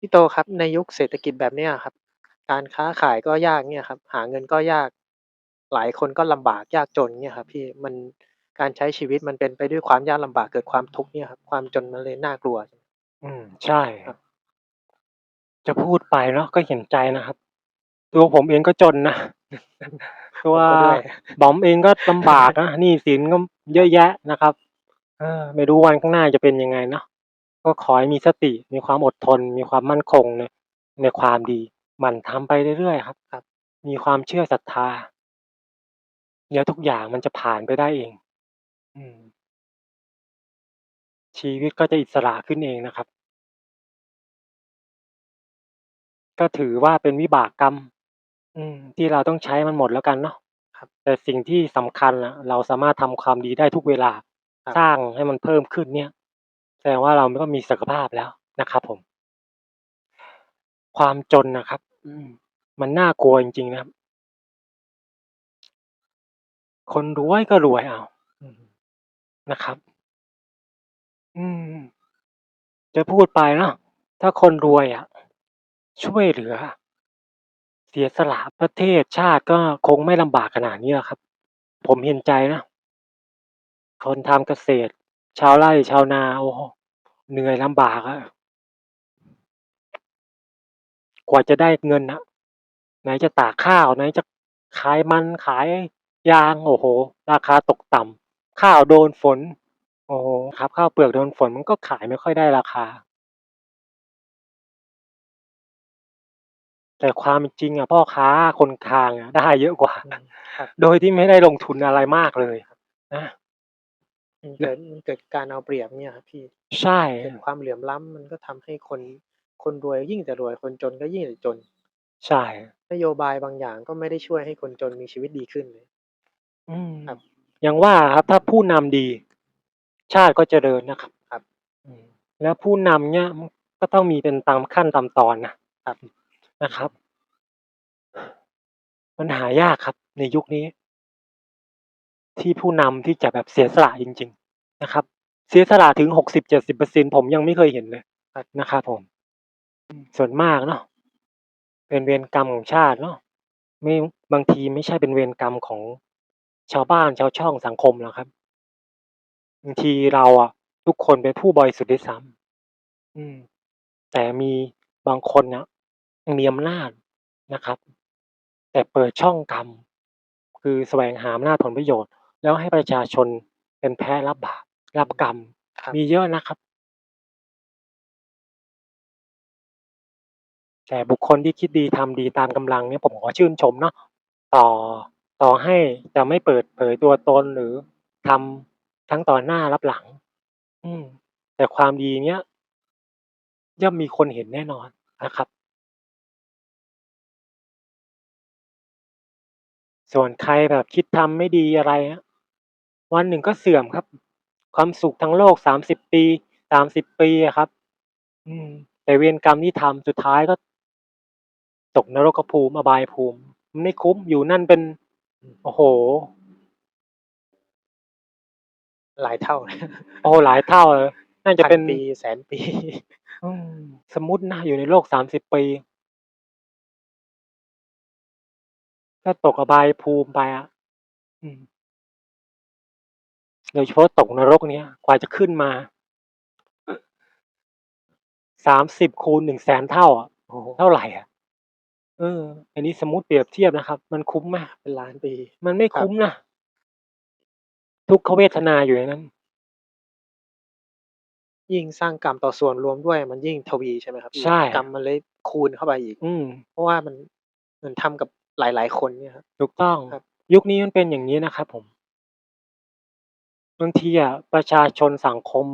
พี่โตครับ ในยุคเศรษฐกิจแบบเนี้ยครับ การค้าขายก็ยากเนี่ยครับ หาเงินก็ยาก หลายคนก็ลำบากยากจนเนี่ยครับพี่ มัน การใช้ชีวิตมันเป็นไปด้วยความยากลำบาก เกิดความทุกข์เนี่ยครับ ความจนมันเลยน่ากลัว อืม ใช่ ครับ จะพูดไปเนาะก็เห็นใจนะครับ ตัวผมเองก็จนนะ ตัวผมก็ด้วย บอมเองก็ลำบากนะ หนี้สินก็เยอะแยะนะครับ เออ ไม่รู้วันข้างหน้าจะเป็นยังไงเนาะ ก็ขอให้มีสติ มีความอดทน มีความมั่นคงใน ในความดี หมั่นทำไปเรื่อย ๆ ครับ ครับ มีความเชื่อศรัทธาเดี๋ยวทุกอย่างมันจะผ่านไปได้เอง อืม ชีวิตก็จะอิสระขึ้นเองนะครับ ก็ถือว่าเป็นวิบากกรรม อืม ที่เราต้องใช้มันหมดแล้วกันเนาะ ครับ แต่สิ่งที่สำคัญอะ เราสามารถทำความดีได้ทุกเวลา ครับสร้างให้มันเพิ่มขึ้นเนี่ย แสดงว่าเราก็มีศักยภาพแล้วนะครับผม ความจนนะครับ อืม มันน่ากลัวจริง ๆ นะครับ คนรวยก็รวยเอานะครับ อืม จะพูดไปเนาะถ้าคนรวยอะช่วยเหลือ เสียสละประเทศชาติก็คงไม่ลำบากขนาดนี้หรอกครับ ผมเห็นใจนะ คนทำเกษตร ชาวไร่ชาวนาโอ้โฮเหนื่อยลำบากอะกว่าจะได้เงินน่ะไหนจะตากข้าวไหนจะขายมันขายยางโอ้โฮราคาตกต่ำข้าวโดนฝน โอ้โฮครับข้าวเปลือกโดนฝนมันก็ขายไม่ค่อยได้ราคา แต่ความเป็นจริงอะพ่อค้าคนกลางอะได้เยอะกว่าอืมครับโดยที่ไม่ได้ลงทุนอะไรมากเลยนะ มันเกิดมันเกิดการเอาเปรียบเนี่ยครับพี่ ใช่เกิดความเหลื่อมล้ำ มันก็ทำให้คน คนรวยยิ่งแต่รวย คนจนก็ยิ่งแต่จน ใช่ นโยบายบางอย่างก็ไม่ได้ช่วยให้คนจนมีชีวิตดีขึ้นเลย อืม ครับ อย่างว่าอะครับ ถ้าผู้นำดี ชาติก็เจริญนะครับ ครับ อืม แล้วผู้นำเนี่ย มันก็ต้องมีเป็นตามขั้นตามตอนนะ ครับ นะครับมันหายากครับในยุคนี้ ที่ผู้นำที่จะแบบเสียสละจริง ๆ นะครับ เสียสละถึง60-70%ผมยังไม่เคยเห็นเลยนะครับผม ส่วนมากเนาะเป็นเวรกรรมของชาติเนาะไม่บางทีไม่ใช่เป็นเวรกรรมของชาวบ้านชาวช่องสังคมหรอกครับบางทีเราอะทุกคนเป็นผู้บริสุทธิ์ด้วยซ้ำอืม แต่มีบางคนน่ะมีอำนาจนะครับ แต่เปิดช่องกรรม คือแสวงหาอำนาจผลประโยชน์ แล้วให้ประชาชนเป็นแพ้รับบาปรับกรรม ครับ มีเยอะนะครับ แต่บุคคลที่คิดดีทำดีตามกำลังเนี่ยผมขอชื่นชมเนาะต่อต่อให้จะไม่เปิดเผยตัวตนหรือทำทั้งต่อหน้ารับหลัง อืม แต่ความดีเนี้ยย่อมมีคนเห็นแน่นอนนะครับ ส่วนใครแบบคิดทำไม่ดีอะไรอะ วันหนึ่งก็เสื่อมครับ ความสุขทั้งโลก30ปี30ปีอะครับ อืม แต่เวรกรรมที่ทำสุดท้ายก็ ตกนรกภูมิอบายภูมิมันไม่คุ้มอยู่นั่นเป็นอืมโอ้โฮหลายเท่า โอ้หลายเท่าเลยน่าจะพันเป็นปีแสนปีอืมสมมุตินะอยู่ในโลก30ปีถ้าตกอบายภูมิไปอะอืม โดยเฉพาะตกนรกเนี่ยกว่าจะขึ้นมา30คูณ100,000เท่าอะโอ้โฮเท่าไรอะ?เออ อันนี้สมมุติเปรียบเทียบนะครับ มันคุ้มไหม?เป็นล้านปี มันไม่ครัคุบ้มนะทุกขเวทนาอยู่ในนั้น ยิ่งสร้างกรรมต่อส่วนรวมด้วย มันยิ่งทวีใช่ไหมครับพี่?ใช่ กรรมมันเลยคูณเข้าไปอีก อืม เพราะว่ามันเหมือนทำกับหลาย ๆ คนเนี่ยครับ ถูกต้องครับ ยุคนี้มันเป็นอย่างงี้นะครับผม บางทีอะประชาชนสังคม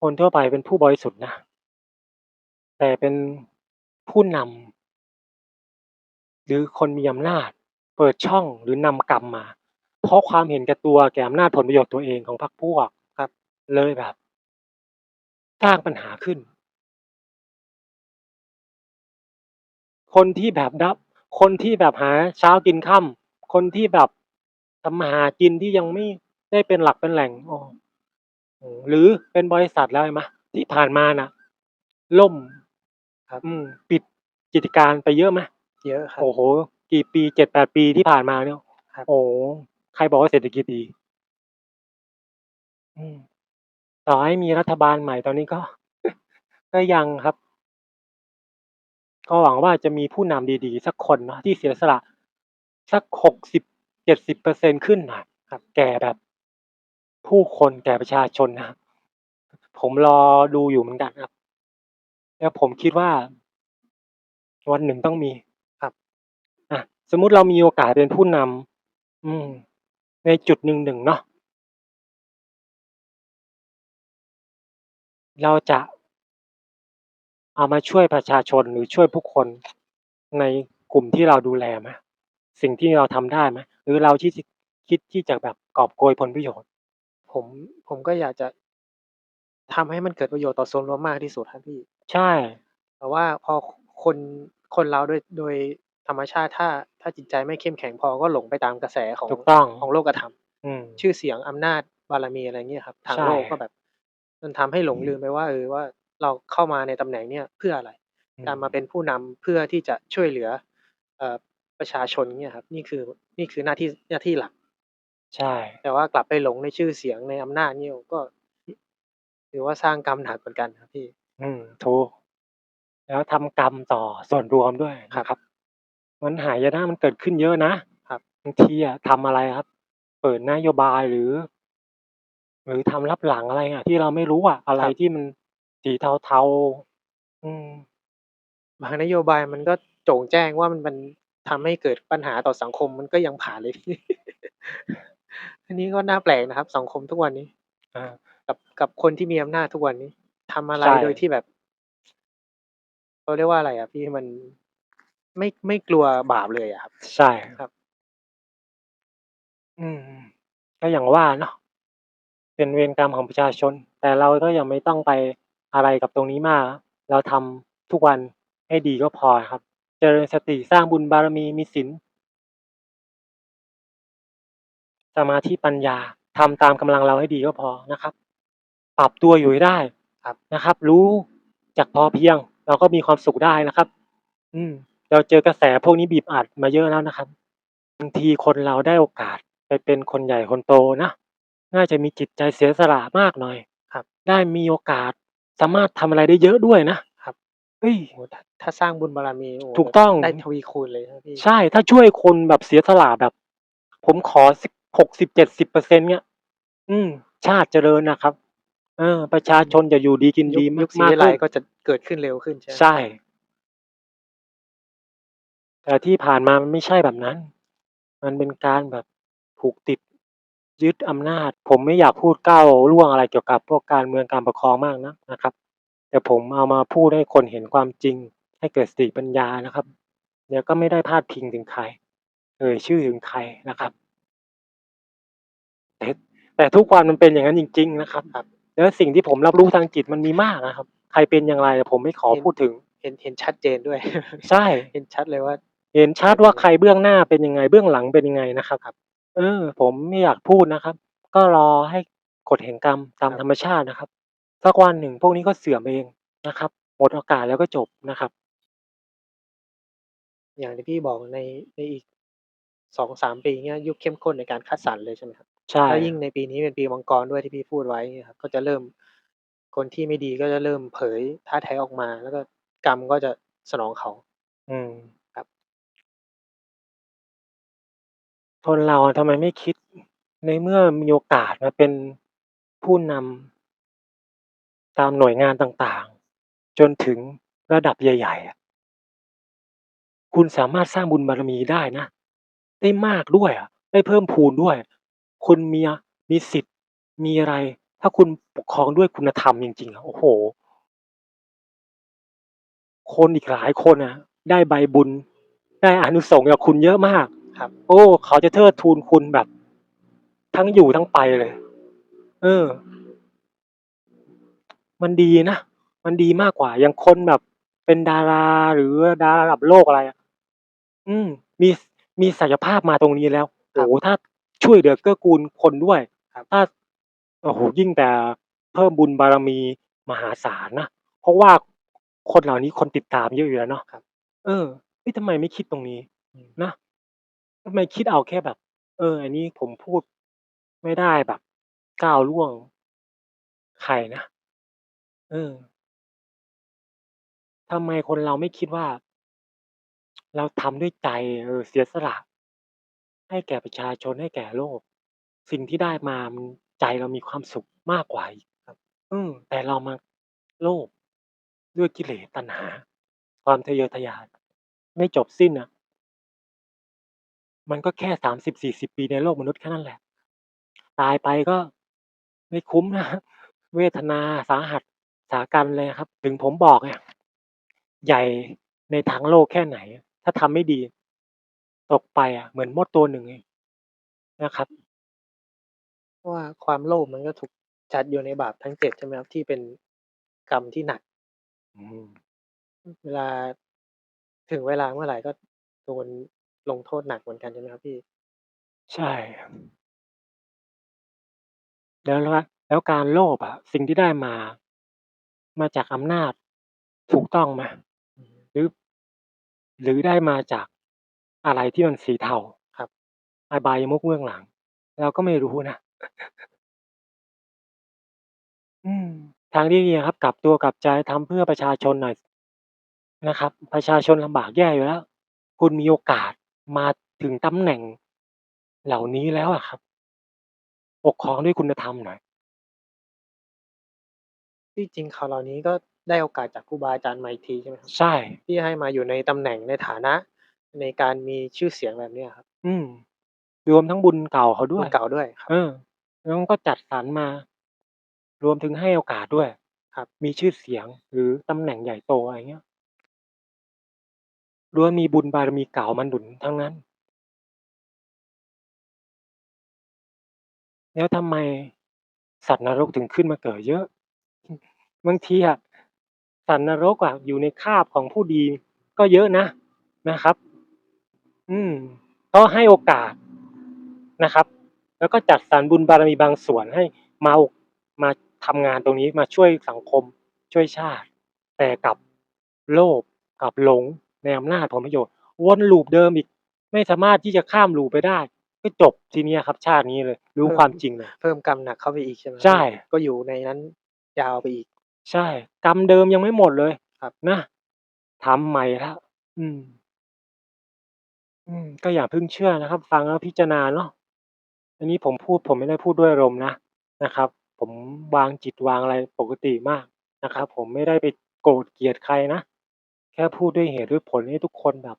คนทั่วไปเป็นผู้บริสุทธิ์นะ แต่เป็นผู้นำหรือคนมีอำนาจ เปิดช่องหรือนำกรรมมา เพราะความเห็นแก่ตัวแก่อำนาจผลประโยชน์ตัวเองของพรรคพวกครับ เลยแบบสร้างปัญหาขึ้น คนที่แบบรับ คนที่แบบหาเช้ากินค่ำคนที่แบบทำมาหากินที่ยังไม่ ได้เป็นหลักเป็นแหล่งอ้ออืมหรือเป็นบริษัทแล้วเห็นไหมที่ผ่านมาน่ะล่มครับอืมปิดกิจการไปเยอะไหม?เยอะครับโอ้โฮกี่ปี7-8ปีที่ผ่านมาเนี่ยครับโอ้โฮใครบอกว่าเศรษฐกิจดี?อืมต่อให้มีรัฐบาลใหม่ตอนนี้ก็ ก็ยังครับ ก็หวังว่าจะมีผู้นำดีๆ สักคนเนาะที่เสียสละ สัก60-70%ขึ้นน่ะครับ แก่แบบ ผู้คนแก่ประชาชนนะครับ ผมรอดูอยู่เหมือนกันครับ แล้วผมคิดว่า วันหนึ่งต้องมีครับอะสมมุติเรามีโอกาสเป็นผู้นำอืม ในจุดหนึ่งๆเนาะเราจะเอามาช่วยประชาชนหรือช่วยผู้คนในกลุ่มที่เราดูแลไหม?สิ่งที่เราทำได้ไหม?หรือเราที่ที่คิดที่จะแบบกอบโกยผลประโยชน์? ผม ผมก็อยากจะ ทำให้มันเกิดประโยชน์ต่อส่วนรวมมากที่สุดครับพี่ ใช่ แต่ว่าพอคคน คนเราโดย โดยธรรมชาติ ถ้า ถ้าจิตใจไม่เข้มแข็งพอ ก็หลงไปตามกระแสของ ถูกต้อง ของโลกธรรม อืม ชื่อเสียง อำนาจ บารมี อะไรเงี้ยครับ ทางใช่ โลกก็แบบ มันทำให้หลงลืมไปว่า เออ ว่า เราเข้ามาในตำแหน่งเนี้ยเพื่ออะไร?อืการมาเป็มนผู้นำเพื่อที่จะช่วยเหลือ เอ่อ ประชาชน เงี้ยครับ นี่คือ นี่คือหน้าที่ หน้าที่หลัก ใช่ แต่ว่ากลับไปหลงในชื่อเสียง ในอำนาจงี้โอ้ ก็ ถือว่าสร้างกรรมหนักเหมือนกันครับพี่ อืม ถูก แล้วทำกรรมต่อส่วนรวมด้วยครันะบ ครับ มันหายนะมันเกิดขึ้นเยอะนะครับ บางทีอะทำอะไรครับ เปิดนโยบายหรือ หรือทำลับหลังอะไรอะที่เราไม่รู้อะ อะไรครับ ที่มันสีเทา ๆ อืม บางนโยบายมันก็โจ่งแจ้งว่า มัน มันทำให้เกิดปัญหาต่อสังคม มันก็ยังผ่านเลยพี่ อันนี้ก็น่าแปลกนะครับ สังคมทุกวันนี้อากับกับคนที่มีอำนาจทุกวันนี้ทำอะไรใช่ โดยที่แบบเขาเรียกว่าอะไรอะพี่มันไม่ไม่กลัวบาปเลยอะครับ ใช่ครับ อืม ก็อย่างว่าเนาะเป็นเวรกรรมของประชาชน แต่เราก็ยังไม่ต้องไปอะไรกับตรงนี้มาก เราทำทุกวันให้ดีก็พออะครับ เจริญสติสร้างบุญบารมีมีศีล สมาธิปัญญาทำตามกำลังเราให้ดีก็พอนะครับ ปรับตัวอยู่ให้ได้ครับนะครับ รู้จักพอเพียง เราก็มีความสุขได้นะครับ อืม เราเจอกระแสพวกนี้บีบอัดมาเยอะแล้วนะครับบางทีคนเราได้โอกาสไปเป็นคนใหญ่คนโตนะน่าจะมีจิตใจเสียสละมากหน่อยครับ ได้มีโอกาสสามารถทำอะไรได้เยอะด้วยนะครับเฮ้ยโอ้โฮถ้าถ้าสร้างบุญบารมีโอ้โฮถูกต้องได้ทวีคูณเลยครับพี่ใช่ ถ้าช่วยคนแบบเสียสละแบบ ผมขอสัก 60-70%เงี้ย อืม ชาติเจริญน่ะครับ เออ ประชาชนจะอยู่ดีกินยุดีคยุคศรีมากวิๆไลขึ้นก็จะเกิดขึ้นเร็วขึ้นใช่ไหม?ใช่ แต่ที่ผ่านมามันไม่ใช่แบบนั้น มันเป็นการแบบผูกติดยึดอำนาจ ผมไม่อยากพูดก้าวล่วงอะไรเกี่ยวกับพวกการเมืองการปกครองมากนักนะครับ แต่ผมเอามาพูดให้คนเห็นความจริง ให้เกิดสติปัญญานะครับ แล้วก็ไม่ได้พาดพิงถึงใครเอ่ยชื่อถึงใครนะครับแต่ แต่ทุกวันมันเป็นอย่างนั้นจริง ๆ นะครับครับแล้วสิ่งที่ผมรับรู้ทางจิตมันมีมากนะครับ ใครเป็นอย่างไรอะผมไม่ขอเห็นพูดถึง เห็นเห็นชัดเจนด้วย ใช่ เห็นชัดเลยว่า เห็นชัดว่าใครเบื้องหน้าเป็นยังไงเบื้องหลังเป็นยังไงนะครับครับ เออ ผมไม่อยากพูดนะครับ ก็รอให้กฎแห่งกรรมตามครับธรรมชาตินะครับสักวันหนึ่งพวกนี้ก็เสื่อมเองนะครับ หมดโอกาสแล้วก็จบนะครับ อย่างที่พี่บอกในในอีก2-3ปีเงี้ยยุคเข้มข้นในการคัดสรรเลยใช่ไหมครับ? ใช่ แล้วยิ่งในปีนี้เป็นปีมังกรด้วยที่พี่พูดไว้เงี้ยครับ ก็จะเริ่ม คนที่ไม่ดีก็จะเริ่มเผยท่าแท้ออกมา แล้วก็กรรมก็จะสนองเขา อืม ครับ คนเราอะทำไมไม่คิด ในเมื่อมีโอกาสมาเป็นผู้นำตามหน่วยงานต่างๆ จนถึงระดับใหญ่ๆอะคุณสามารถสร้างบุญบารมีได้นะ ได้มากด้วยอะได้เพิ่มพูนด้วย คุณมีอมีสิทธิ์ มีอะไร ถ้าคุณปกครองด้วยคุณธรรมจริง ๆ อะ โอ้โฮ คนอีกหลายคนอะได้ใบบุญ ได้อานิสงส์จากคุณเยอะมาก ครับ โอ้ เขาจะเทิดทูนคุณแบบ ทั้งอยู่ทั้งไปเลย เออ มันดีนะ มันดีมากกว่า อย่างคนแบบเป็นดารา หรือดาราระดับโลก อะไรอะ อืม มีสมีศักยภาพมาตรงนี้แล้ว โอ้โฮ ถ้า ช่วยเหลือเกื้อกูลคนด้วยครับถ้าโอ้โฮยิ่งแต่เพิ่มบุญบารมีมหาศาลนะเพราะว่าคนเหล่านี้คนติดตามเยอะอยู่แล้วเนาะครับ เออเฮ้ยทำไมไม่คิดตรงนี้อืมนะทำไมคิดเอาแค่แบบ เออ อันนี้ผมพูดไม่ได้แบบก้าวล่วงใครนะเออทำไมคนเราไม่คิดว่า เราทำด้วยใจ เออ เสียสละ ให้แก่ประชาชน ให้แก่โลก สิ่งที่ได้มามันใจเรามีความสุขมากกว่าอีกครับ อืม แต่เรามาโลภด้วยกิเลสตัณหา ความทะเยอทะยาน ไม่จบสิ้นอะมันก็แค่30-40ปีในโลกมนุษย์แค่นั้นแหละ ตายไปก็ไม่คุ้มนะ เวทนาสาหัสสากันเลยครับ ถึงผมบอกไงใหญ่ในทางโลกแค่ไหน ถ้าทำไม่ดี ตกไปอะเหมือนมดตัวหนึ่งเองนะครับ เพราะว่าความโลภมันก็ถูกจัดอยู่ในบาปทั้ง7ใช่ไหมครับ ที่เป็นกรรมที่หนัก อืม เวลา ถึงเวลาเมื่อไหร่ก็โดนลงโทษหนักเหมือนกันใช่ไหมครับพี่?ใช่แล้ว แล้ว แล้วการโลภอะ สิ่งที่ได้มา มาจากอำนาจ ถูกต้องไหม?อืมหรือ หรือได้มาจาก อะไรที่มันสีเทาครับ อบายมุขเบื้องหลัง เราก็ไม่รู้นะ อืม ทางที่ดีอะครับ กลับตัวกลับใจทำเพื่อประชาชนหน่อยนะครับ ประชาชนลำบากแย่อยู่แล้ว คุณมีโอกาสมาถึงตำแหน่งเหล่านี้แล้วอะครับ ปกครองด้วยคุณธรรมหน่อย ที่จริงข่าวเหล่านี้ก็ได้โอกาสจากครูบาอาจารย์มาอีกทีใช่ไหมครับ?ใช่ ที่ให้มาอยู่ในตำแหน่งในฐานะ ในการมีชื่อเสียงแบบเนี้ยครับ อืม รวมทั้งบุญเก่าเขาด้บุวยญเก่าด้วยครับ เออ แล้วก็จัดสรรมา รวมถึงให้โอกาสด้วย ครับ มีชื่อเสียงหรือตำแหน่งใหญ่โตอะไรเงี้ยล้วนมีบุญบารมีเก่ามาหนุนทั้งนั้น แล้วทำไมสัตว์นรกถึงขึ้นมาเกิดเยอะอือบางทีอะสัตว์นรกอะอยู่ในคราบของผู้ดีก็เยอะนะนะครับ อืม ก็ให้โอกาสนะครับ แล้วก็จัดสรรบุญบารมีบางส่วนให้มามาทำงานตรงนี้มาช่วยสังคม ช่วยชาติ แต่กลับโลภกลับหลงในอำนาจผลประโยชน์วน loop เดิมอีก ไม่สามารถที่จะข้าม loop ไปได้ ก็จบทีเนี้ยครับ ชาตินี้เลยรู้เพิ่ความจริงเลย เพิ่มกรรมหนักเข้าไปอีกใช่ไหมครับใช่พี่?ก็อยู่ในนั้นยาวไปอีก ใช่ กรรมเดิมยังไม่หมดเลยครับ นะทำใหม่แล้วอืม อืม ก็อย่าเพิ่งเชื่อนะครับ ฟังแล้วพิจารณาเนาะ อันนี้ผมพูด ผมไม่ได้พูดด้วยอารมณ์นะนะครับ ผมวางจิตวางอะไรปกติมากนะครับ ผมไม่ได้ไปโกรธเกลียดใครนะ แค่พูดด้วยเหตุด้วยผลให้ทุกคนแบบ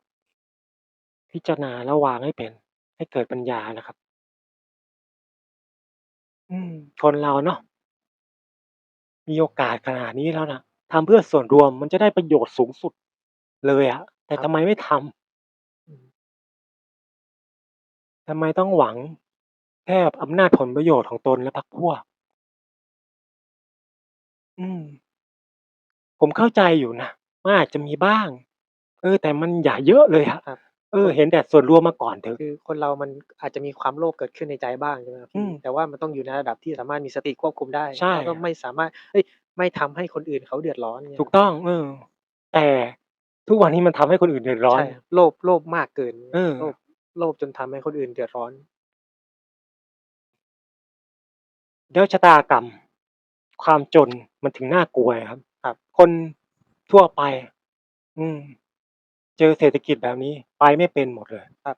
พิจารณาแล้ววางให้เป็น ให้เกิดปัญญานะครับ อืม คนเราเนาะมีโอกาสขนาดนี้แล้วน่ะทำเพื่อส่วนรวมมันจะได้ประโยชน์สูงสุดเลยอะแต่ครัทำบ ไมไม่ทำ? ทำไมต้องหวังแค่อำนาจผลประโยชน์ของตนและพรรคพวก?อืม ผมเข้าใจอยู่นะว่าอาจจะมีบ้าง เออ แต่มันอย่าเยอะเลยอะครับ เออเห็นแต่ส่วนรวมมาก่อนเถอะ คือคนเรามันอาจจะมีความโลภเกิดขึ้นในใจบ้าง ใช่ไหมครับอืพี่ ม แต่ว่ามันต้องอยู่ในระดับที่สามารถมีสติควบคุมได้ ใช่แล้วก็ไม่สามารถเอ๊ยไม่ทำให้คนอื่นเขาเดือดร้อน เงี้ยถูกต้อง เออ แต่ทุกวันนี้มันทำให้คนอื่นเดือดร้อนใช่โลภ โลภมากเกิน เออ โลภ โลภจนทำให้คนอื่นเดือดร้อนแล้วชะตากรรม ความจนมันถึงน่ากลัวไงครับ ครับ คนทั่วไป อืม เจอเศรษฐกิจแบบนี้ ไปไม่เป็นหมดเลยครับ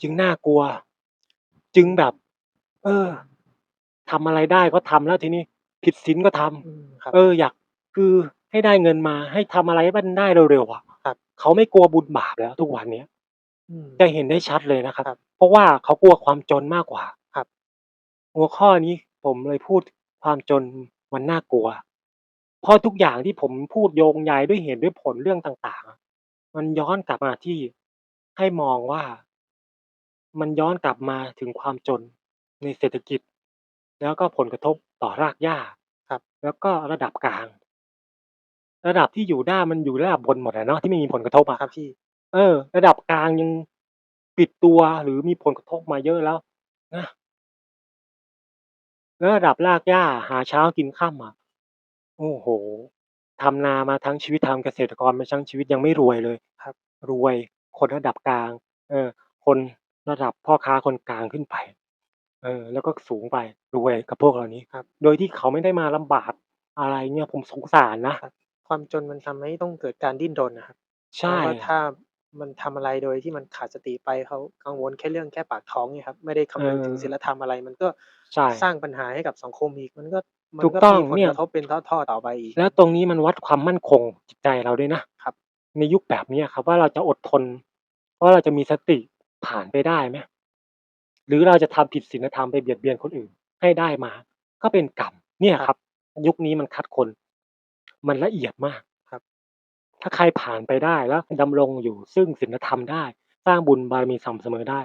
จึงน่ากลัว จึงแบบ เออทำอะไรได้ก็ทำแล้วทีนี้ ผิดศีลก็ทอืมครับำเอออยากคือให้ได้เงินมาให้ทำอะไรให้มันได้เร็วๆอะครับเขาไม่กลัวบุญบาปแล้วทุกวันเนี้ย อืม จะเห็นได้ชัดเลยนะครับ ครับ เพราะว่าเขากลัวความจนมากกว่า ครับ หัวข้อนี้ผมเลยพูด ความจนมันน่ากลัว เพราะทุกอย่างที่ผมพูดโยงใยด้วยเหตุด้วยผลเรื่องต่าง ๆ อะ มันย้อนกลับมาที่ ให้มองว่า มันย้อนกลับมาถึงความจนในเศรษฐกิจ แล้วก็ผลกระทบต่อรากหญ้า ครับ แล้วก็ระดับกลาง ระดับที่อยู่ได้มันอยู่ระดับบนหมดอะเนาะ ที่ไม่มีผลกระทบอะ ครับพี่ เออ ระดับกลางยังปิดตัวหรือมีผลกระทบมาเยอะแล้วนะแล้วระดับรากหญ้าหาเช้ากินค่ำอะโอ้โฮทำนามาทั้งชีวิตทำเกษตรกรมาทั้งชีวิตยังไม่รวยเลยครับ รวยคนระดับกลาง เออ คนระดับพ่อค้าคนกลางขึ้นไป เออ แล้วก็สูงไปรวยกับพวกเหล่านี้ครับ โดยที่เขาไม่ได้มาลำบากอะไรเนี่ยผมสงสารนะครับความจนมันทำให้ต้องเกิดการดิ้นรนน่ะครับใช่ เพราะว่าถ้า มันทำอะไรโดยที่มันขาดสติไปเขากังวลแค่เรื่องแค่ปากท้องเนี่ยครับไม่ได้คำนึงถึงเออศีลธรรมอะไร มันก็ใช่สร้างปัญหาให้กับสังคมอีกมันก็มันถูกก็ต้องมีผลเนี่ยกระทบเป็นทอดๆต่อไปอีกแล้วตรงนี้มันวัดความมั่นคงจิตใจเราด้วยนะครับ ในยุคแบบเนี้ยครับ ว่าเราจะอดทนว่าเราจะมีสติผ่านไปได้ไหมหรือเราจะทำผิดศีลธรรมไปเบียดเบียนคนอื่น ให้ได้มา ก็เป็นกรรมเนี่ยครับ ยุคนี้มันคัดคน มันละเอียดมากครับ ถ้าใครผ่านไปได้แล้วดำรงอยู่ซึ่งศีลธรรมได้ สร้างบุญบารมีสม่ำเสมอได้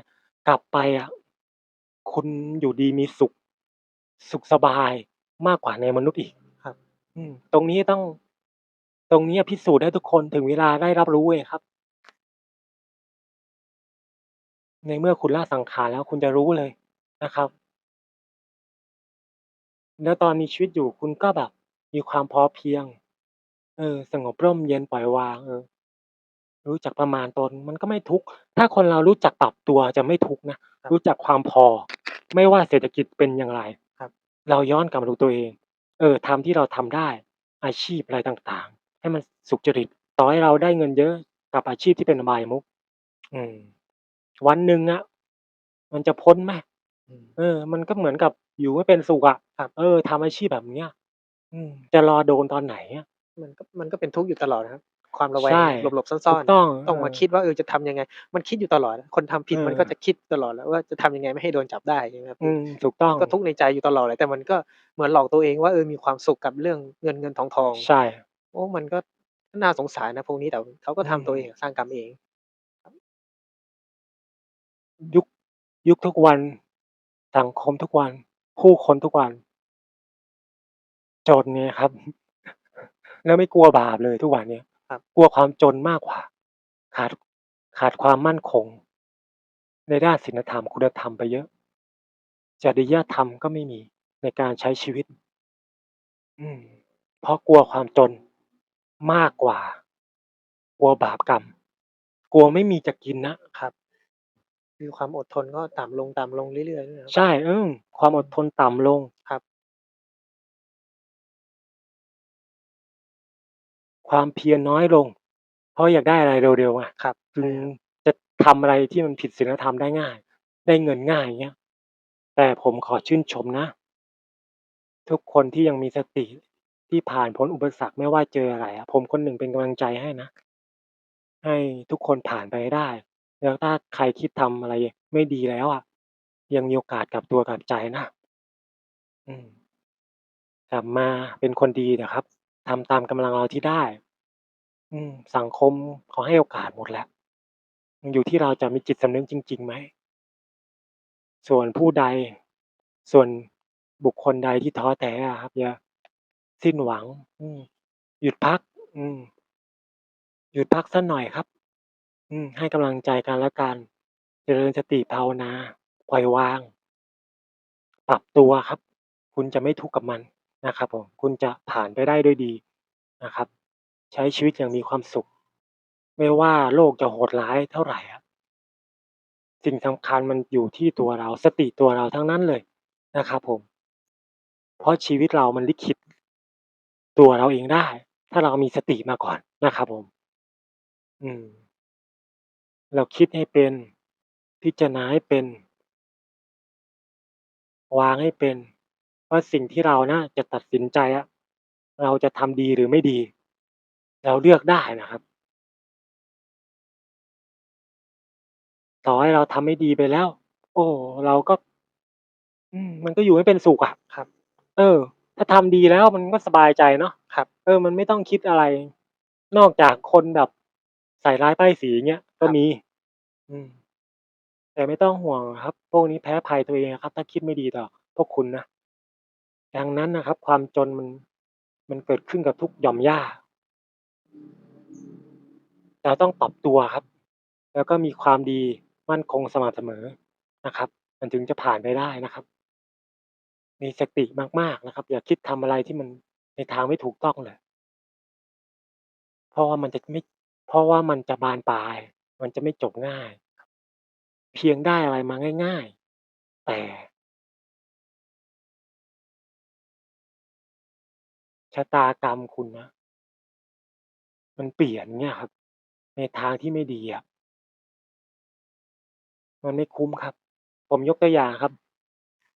กลับไปอะคุณอยู่ดีมีสุข สุขสบายมากกว่าในมนุษย์อีกครับ อืม ตรงนี้ต้อง ตรงนี้อะพิสูจน์ให้ทุกคนถึงเวลาได้รับรู้เองครับ ในเมื่อคุณละสังขารแล้วคุณจะรู้เลยนะครับ แล้วตอนมีชีวิตอยู่คุณก็แบบ มีความพอเพียง เออ สงบร่มเย็นปล่อยวาง เออ รู้จักประมาณตน มันก็ไม่ทุกข์ ถ้าคนเรารู้จักปรับตัวจะไม่ทุกข์นะ ครับ รู้จักความพอ ไม่ว่าเศรษฐกิจเป็นอย่างไร ครับ เราย้อนกลับมาดูตัวเอง เออทำที่เราทำได้ อาชีพอะไรต่างๆ ให้มันสุจริต ต่อให้เราได้เงินเยอะกับอาชีพที่เป็นอบายมุขอืม วันหนึ่งอะมันจะพ้นไหม อืม เออ มันก็เหมือนกับอยู่ไม่เป็นสุขอะครับ เออทำอาชีพแบบเนี้ย อืม จะรอโดนตอนไหนอะ มันก็มันก็เป็นทุกข์อยู่ตลอดนะครับ ความระแวงใช่หลบๆซ่ถูอนกต้องๆต้องมาเออคิดว่าเออจะทำยังไง มันคิดอยู่ตลอด คนทำผิดเออมันก็จะคิดตลอดแหละว่าจะทำยังไงไม่ให้โดนจับได้ใช่ไหมครับอืพี่มถูกต้องก็ทุกข์ในใจอยู่ตลอดเลยแต่มันก็เหมือนหลอกตัวเองว่าเออมีความสุขกับเรื่องเงินๆทองใช่ๆโอ้มันก็น่าสงสารนะพวกนี้แต่เขาก็อืทำตัวเองมอะสร้างกรรมเองครับยุคยุคทุกวันสังคมทุกวัน ผู้คนทุกวันจนไงครับ แล้วไม่กลัวบาปเลยทุกวันเนี้ยครับกลัวความจนมากกว่า ขาดขาดความมั่นคง ในด้านศีลธรรมคุณธรรมไปเยอะจริยธรรมก็ไม่มีในการใช้ชีวิต อืม เพราะกลัวความจนมากกว่า กลัวบาปกรรม กลัวไม่มีจะกินนะครับ คือความอดทนก็ต่ำลงต่ำลงเรื่อยๆด้วยนะครับ ใช่อืมความอดทนต่ำลงครับ ความเพียรน้อยลง เพราะอยากได้อะไรเร็วๆไงครับจึใช่งครับจะทำอะไรที่มันผิดศีลธรรมได้ง่าย ได้เงินง่ายอย่างเงี้ยแต่ผมขอชื่นชมนะ ทุกคนที่ยังมีสติที่ผ่านพ้นอุปสรรคไม่ว่าเจออะไรอะผมคนหนึ่งเป็นกำลังใจให้นะ ให้ทุกคนผ่านไปให้ได้ แล้วถ้าใครคิดทำอะไรไม่ดีแล้วอะยังมีโอกาสกลับตัวกลับใจนะอืมกลับมาเป็นคนดีเถอะครับ ทำตามกำลังเราที่ได้ อืม สังคมเขาให้โอกาสหมดแล้ว มันอยู่ที่เราจะมีจิตสำนึกจริงๆไหม ส่วนผู้ใด ส่วนบุคคลใดที่ท้อแท้อะครับอย่าสิ้นหวัง อืม หยุดพัก อืม หยุดพักสักหน่อยครับ อืม ให้กำลังใจกันและกัน เจริญสติภาวนาปล่อยวาง ปรับตัวครับ คุณจะไม่ทุกข์กับมัน นะครับผมคุณจะผ่านไปได้ด้วยดีนะครับ ใช้ชีวิตอย่างมีความสุข ไม่ว่าโลกจะโหดร้ายเท่าไหรอะสิ่งสำคัญมันอยู่ที่ตัวเราสติตัวเราทั้งนั้นเลยนะครับผม เพราะชีวิตเรามันลิขิตตัวเราเองได้ ถ้าเรามีสติมาก่อนนะครับผม อืม เราคิดให้เป็นพิจารณาให้เป็น วางให้เป็น ว่าสิ่งที่เราน่าจะตัดสินใจอะเราจะทำดีหรือไม่ดี เราเลือกได้นะครับ ต่อให้เราทำไม่ดีไปแล้ว โอ้เราก็ อืมมันก็อยู่ไม่เป็นสุขอะครับ เออ ถ้าทำดีแล้วมันก็สบายใจเนาะครับ เออ มันไม่ต้องคิดอะไร นอกจากคนแบบใส่ร้ายป้ายสีอย่างเงี้ยก็ครับ มี อืม แต่ไม่ต้องห่วงอะครับ พวกนี้แพ้ภัยตัวเองอะครับ ถ้าคิดไม่ดีต่อพวกคุณนะ ดังนั้นนะครับ ความจนมันมันเกิดขึ้นกับทุกหย่อมหญ้า เราต้องปรับตัวครับ แล้วก็มีความดีมั่นคงสม่ำเสมอนะครับ มันถึงจะผ่านไปได้นะครับ มีสติมากๆนะครับ อย่าคิดทำอะไรที่มันในทางไม่ถูกต้องเลย เพราะว่ามันจะไม่เพราะว่ามันจะบานปลาย มันจะไม่จบง่าย เพียงได้อะไรมาง่าย ๆ แต่ ชะตากรรมคุณนะ มันเปลี่ยนเงี้ยครับ ในทางที่ไม่ดีอะมันไม่คุ้มครับ ผมยกตัวอย่างครับ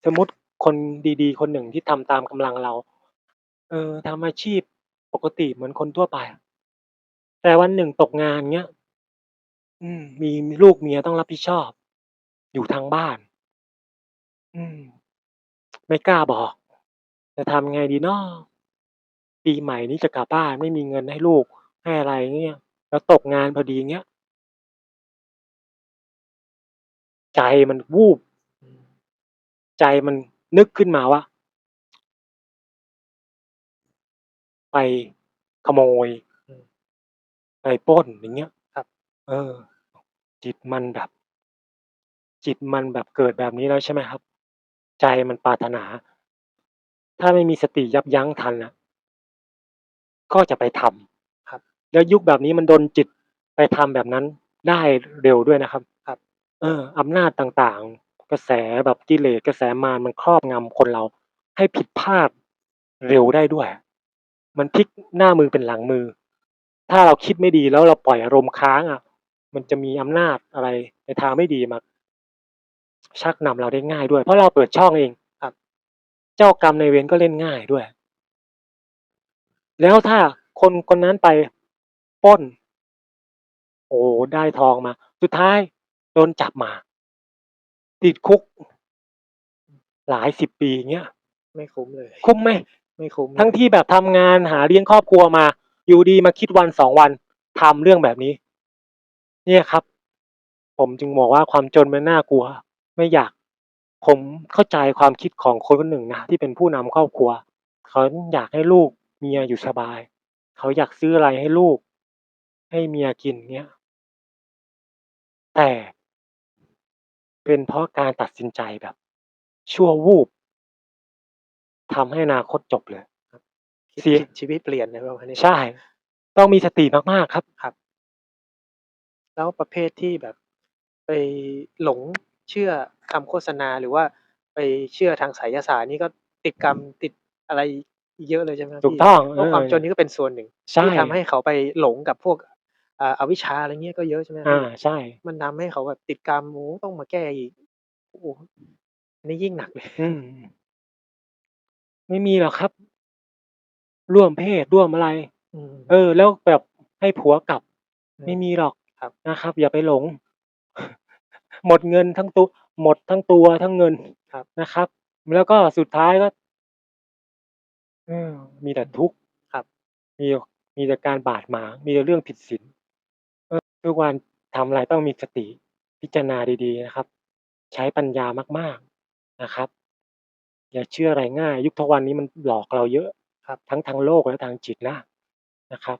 สมมติคนดีๆ คนหนึ่งที่ทำตามกำลังเรา เออทำอาชีพปกติเหมือนคนทั่วไป แต่วันหนึ่งตกงานเงี้ย อืม มีลูกเมียต้องรับผิดชอบ อยู่ทั้งบ้าน อืม ไม่กล้าบอก จะทำไงดีเนาะ ปีใหม่นี้จะกลับบ้าน ไม่มีเงินให้ลูก ให้อะไรเงี้ย แล้วตกงานพอดีเงี้ย ใจมันวูบอืมใจมันนึกขึ้นมาว่า ไปขโมยอืมไปปล้นอย่างเงี้ยครับ เออ จิตมันแบบ จิตมันแบบเกิดแบบนี้แล้วใช่ไหมครับ ใจมันปรารถนา ถ้าไม่มีสติยับยั้งทันน่ะ ก็จะไปทำครับ แล้วยุคแบบนี้มันดลจิตไปทำแบบนั้นได้เร็วด้วยนะครับ ครับ เอออำนาจต่างๆ กระแสแบบกิเลสกระแสมารมันครอบงำคนเรา ให้ผิดพลาดเร็วได้ด้วย มันพลิกหน้ามือเป็นหลังมือ ถ้าเราคิดไม่ดีแล้วเราปล่อยอารมณ์ค้างอะมันจะมีอำนาจอะไรในทางไม่ดีมาชักนำเราได้ง่ายด้วย เพราะเราเปิดช่องเองครับ เจ้ากรรมนายเวรก็เล่นง่ายด้วย แล้วถ้าคนคนนั้นไปปล้น โอ้โฮได้ทองมา สุดท้ายโดนจับมา ติดคุก หลายสิบปีอย่างเงี้ยไม่คุ้มเลย คุ้มไหม?ไม่คุ้มทั้งที่แบบทำงานหาเลี้ยงครอบครัวมา อยู่ดีๆมาคิดวัน2วันทำเรื่องแบบนี้ เนี่ยครับ ผมจึงบอกว่าความจนมันน่ากลัว ไม่อยาก ผมเข้าใจความคิดของคนคนหนึ่งนะที่เป็นผู้นำครอบครัว เขาอยากให้ลูก เมียอยู่สบาย เขาอยากซื้ออะไรให้ลูก ให้เมียกินเงี้ย แต่เป็นเพราะการตัดสินใจแบบ ชั่ววูบทำให้อนาคตจบเลยครับเสียชีชีวิตเปลี่ยนอะไรประมาณนี้ใช่ ต้องมีสติมากๆครับครับ แล้วประเภทที่แบบ ไปหลงเชื่อคำโฆษณาหรือว่าไปเชื่อทางไสยศาสตร์นี่ก็ติดกรรมติดอะไรอีก เยอะเลยใช่ไหมครับถูกพี่?ต้องเพเอราะความอจนนี่ก็เป็นส่วนหนึ่งใช่ที่ทำให้เขาไปหลงกับพวกอ่าอวิชชาอะไรเงี้ยก็เยอะใช่ไหมครัอาบพี่?ใช่ มันทำให้เขาแบบติดกรรมโอ้โฮต้องมาแก้อีกโอ้โฮอันนี้ยิ่งหนักเลย อืม ไม่มีหรอกครับ ร่วมเพศร่วมอะไร อืม เออ แล้วแบบให้ผัวกลับอืไม่มมีหรอกครับ นะครับ อย่าไปหลง หมดเงินทั้งตุหมดทั้งตัวทั้งเงินครับ นะครับ แล้วก็สุดท้ายก็ เออ มีแต่ทุกข์ ครับ มี มีแต่การบาดหมาง มีแต่เรื่องผิดศีล เออ ทุกวันทำอะไรต้องมีสติ พิจารณาดี ๆ นะครับ ใช้ปัญญามาก ๆ นะครับ อย่าเชื่ออะไรง่าย ยุคทุกวันนี้มันหลอกเราเยอะ ครับ ทั้งทางโลกและทางจิตนะ นะครับ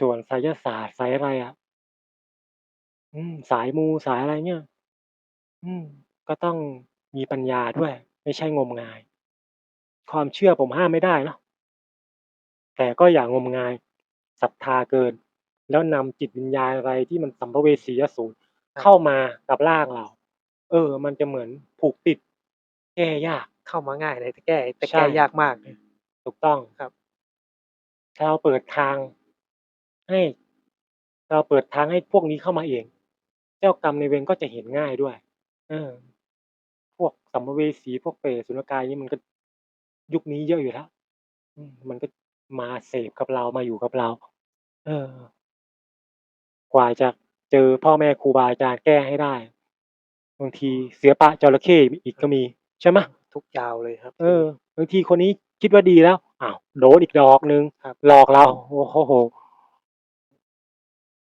ส่วนไสยศาสตร์ไสยอะไรอะ อืม สายมู สายอะไรเนี่ย อืม ก็ต้องมีปัญญาด้วย ไม่ใช่งมงาย ความเชื่อผมห้ามไม่ได้เนาะแต่ก็อย่างงมงายศรัทธาเกิน แล้วนำจิตวิญญาณอะไรที่มันสัมภเวสีอสูรครับเข้ามากับร่างเรา เออ มันจะเหมือนผูกติด แก้ยาก เข้ามาง่ายเลยแต่แก้แต่ใช่แก้ยากมากเลยถูกต้องครับถ้าเราเปิดทาง ให้ เราเปิดทางให้พวกนี้เข้ามาเอง เจ้ากรรมนายเวรก็จะเห็นง่ายด้วย เออ พวกสัมภเวสีพวกเปรตอสุรกายนี่มันก็ ยุคนี้เยอะอยู่แล้วอืมมันก็มาเสพกับเรามาอยู่กับเรา เออ กว่าจะเจอพ่อแม่ครูบาอาจารย์แก้ให้ได้บางทีเสือปะจระเข้อีกก็มี ใช่ไหม?ทุกข์ยาวเลยครับ เออบางทีคนนี้คิดว่าดีแล้วอ้าวโดนอีกดอกหนึ่งครับหลอกเรา โอ้โฮ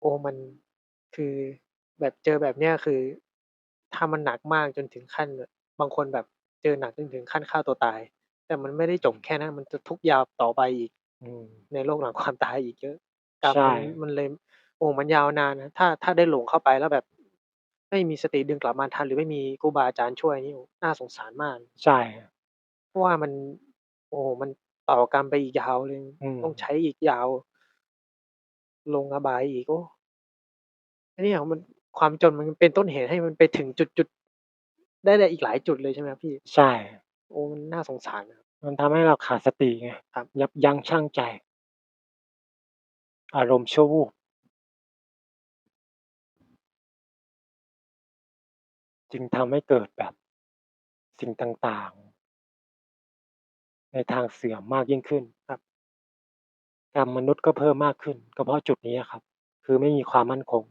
โอ้มันคือแบบเจอแบบเนี้ยคือ ถ้ามันหนักมากจนถึงขั้นแบบบางคนแบบเจอหนักจนถึงขั้นฆ่าตัวตาย แต่มันไม่ได้จบแค่นั้น มันจะทุกข์ยาวต่อไปอีก อืม ในโลกหลังความตายอีกเยอะกรรมใช่ มันมันเลย โอ้ มันยาวนานนะ ถ้า ถ้าได้หลงเข้าไปแล้วแบบ ไม่มีสติดึงกลับมาทัน หรือไม่มีครูบาอาจารย์ช่วยนี่ โอ้ น่าสงสารมาก ใช่เพราะว่ามัน โอ้โฮ มันต่อกรรมไปอีกยาวเลย อืมต้องใช้อีกยาว ลงอบายอีก โอ้ไอ้เนี่ยมัน ความจนมันเป็นต้นเหตุให้มันไปถึงจุด ๆ ได้ๆอีกหลายจุดเลยใช่ไหมครับพี่?ใช่ โอ้ มันน่าสงสารนะครับ มันทำให้เราขาดสติไงครับ ยับยั้งชั่งใจ อารมณ์ชั่ววูบ จึงทำให้เกิดแบบสิ่งต่างๆ ในทางเสื่อมมากยิ่งขึ้นครับกรรมมนุษย์ก็เพิ่มมากขึ้น ก็เพราะจุดนี้ครับ คือไม่มีความมั่นคง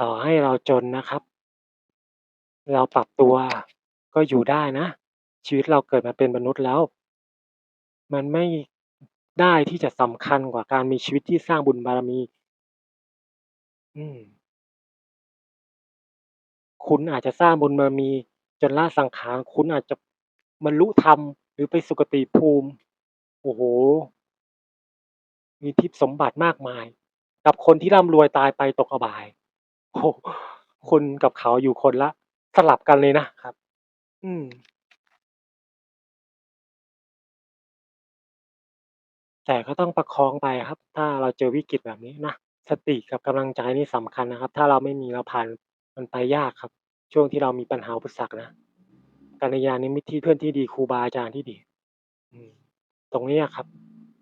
ต่อให้เราจนนะครับ เราปรับตัวก็อยู่ได้นะ ชีวิตเราเกิดมาเป็นมนุษย์แล้ว มันไม่ได้ที่จะสำคัญกว่าการมีชีวิตที่สร้างบุญบารมี อืม คุณอาจจะสร้างบุญบารมี จนละสังขาร คุณอาจจะบรรลุธรรม หรือไปสุคติภูมิ โอ้โฮ มีทรัพย์สมบัติมากมาย กับคนที่ร่ำรวยตายไปตกอบาย โอ้คุณกับเขาอยู่คนละ สลับกันเลยนะครับ อืม แต่ก็ต้องประคองไปอะครับ ถ้าเราเจอวิกฤตแบบนี้นะ สติกับกำลังใจนี่สำคัญนะครับ ถ้าเราไม่มีเราผ่านมันไปยากครับ ช่วงที่เรามีปัญหาอุปสรรคนะกัลยาณมิตรที่เพื่อนที่ดีครูบาอาจารย์ที่ดี อืม ตรงนี้อะครับ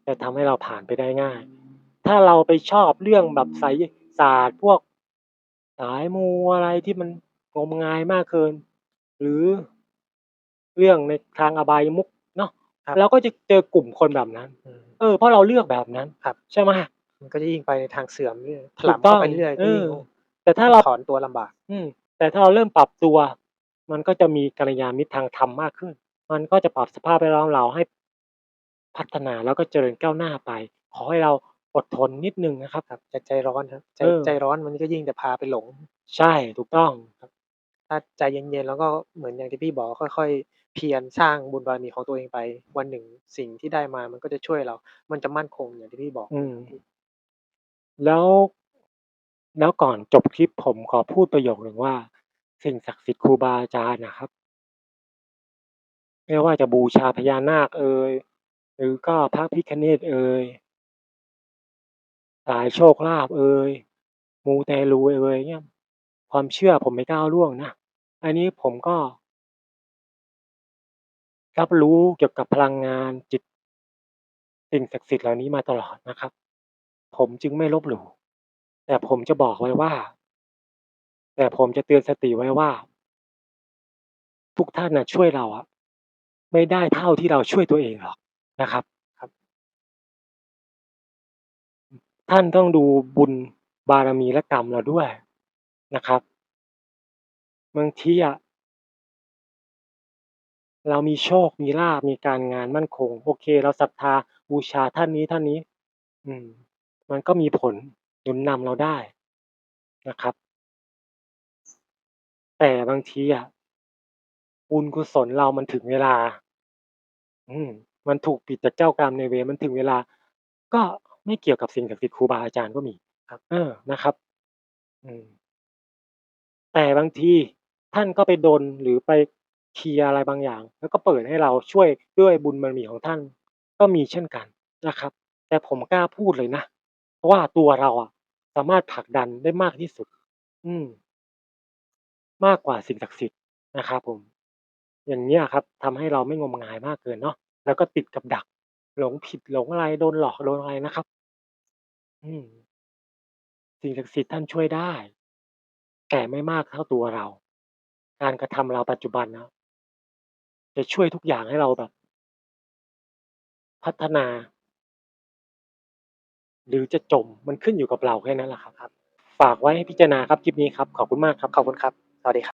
จะทำให้เราผ่านไปได้ง่าย ถ้าเราไปชอบเรื่องแบบไสยศาสตร์พวก สายมูอะไรที่มัน งมงายมากเกิน หรือเรื่องในทางอบายมุขเนาะครับเราก็จะเจอกลุ่มคนแบบนั้น อืม เออเพราะเราเลือกแบบนั้นครับ ใช่ไหม?มันก็จะยิ่งไปในทางเสื่อมเรื่อยถถูลำกต้เข้าองไปเรื่อยๆเอก็ยิ่งอโอ้แต่ถ้าเรา ถอนตัวลำบาก อืมแต่ถ้าเราเริ่มปรับตัว มันก็จะมีกัลยาณมิตรทางธรรมมากขึ้น มันก็จะปรับสภาพแวดล้อมเราให้พัฒนาแล้วก็เจริญก้าวหน้าไป ขอให้เราอดทนนิดหนึ่งนะครับ ครับอย่าใจร้อนครับ ใจเออ ใจร้อนมันก็ยิ่งจะพาไปหลง ใช่ถูกต้องครับ ถ้าใจเย็นๆ แล้วก็เหมือนอย่างที่พี่บอกค่อยๆ เพียรสร้างบุญบารมีของตัวเองไป วันหนึ่งสิ่งที่ได้มามันก็จะช่วยเรา มันจะมั่นคงอย่างที่พี่บอก อืม แล้วแล้วก่อนจบคลิปผมขอพูดประโยคหนึ่งว่า สิ่งศักดิ์สิทธิ์ครูบาอาจารย์น่ะครับ ไม่ว่าจะบูชาพญานาคเอยหรือก็พระพิฆเนศเอยสายโชคลาภเอยมูเตลูเอยเงี้ยความเชื่อผมไม่ก้าวล่วงนะ อันนี้ผมก็ รับรู้เกี่ยวกับพลังงานจิต สิ่งศักดิ์สิทธิ์เหล่านี้มาตลอดนะครับ ผมจึงไม่ลบหลู่ แต่ผมจะบอกไว้ว่า แต่ผมจะเตือนสติไว้ว่า ทุกท่านน่ะช่วยเราอะไม่ได้เท่าที่เราช่วยตัวเองหรอกนะครับครับ ท่านต้องดูบุญบารมีและกรรมเราด้วยนะครับ บางทีอะเรามีโชค มีลาภ มีการงานมั่นคง โอเค เราศรัทธาบูชาท่านนี้ๆอืม มันก็มีผลหนุนนำเราได้นะครับ แต่บางทีอะ บุญกุศลเรามันถึงเวลา อืม มันถูกปิดจากเจ้ากรรมนายเวร มันถึงเวลา ก็ไม่เกี่ยวกับสิ่งศักดิ์สิทธิ์ครูบาอาจารย์ก็มีครับ เออ นะครับ อืม แต่บางที ท่านก็ไปดลหรือไปเคลียร์อะไรบางอย่าง แล้วก็เปิดให้เราช่วยด้วยบุญบารมีของท่านก็มีเช่นกันนะครับ แต่ผมกล้าพูดเลยนะว่าตัวเราอะสามารถผลักดันได้มากที่สุด อืม มากกว่าสิ่งศักดิ์สิทธิ์นะครับผม อย่างเงี้ยครับทำให้เราไม่งมงายมากเกินเนาะแล้วก็ติดกับดัก หลงผิดหลงอะไรโดนหลอกโดนอะไรนะครับ อืม สิ่งศักดิ์สิทธิ์ท่านช่วยได้ แต่ไม่มากเท่าตัวเรา การกระทำเราปัจจุบันนะจะช่วยทุกอย่างให้เราแบบ พัฒนา หรือจะจมมันขึ้นอยู่กับเราแค่นั้นแหละครับ ฝากไว้ให้พิจารณาครับคลิปนี้ครับ ขอบคุณมากครับ ขอบคุณครับ สวัสดีครับ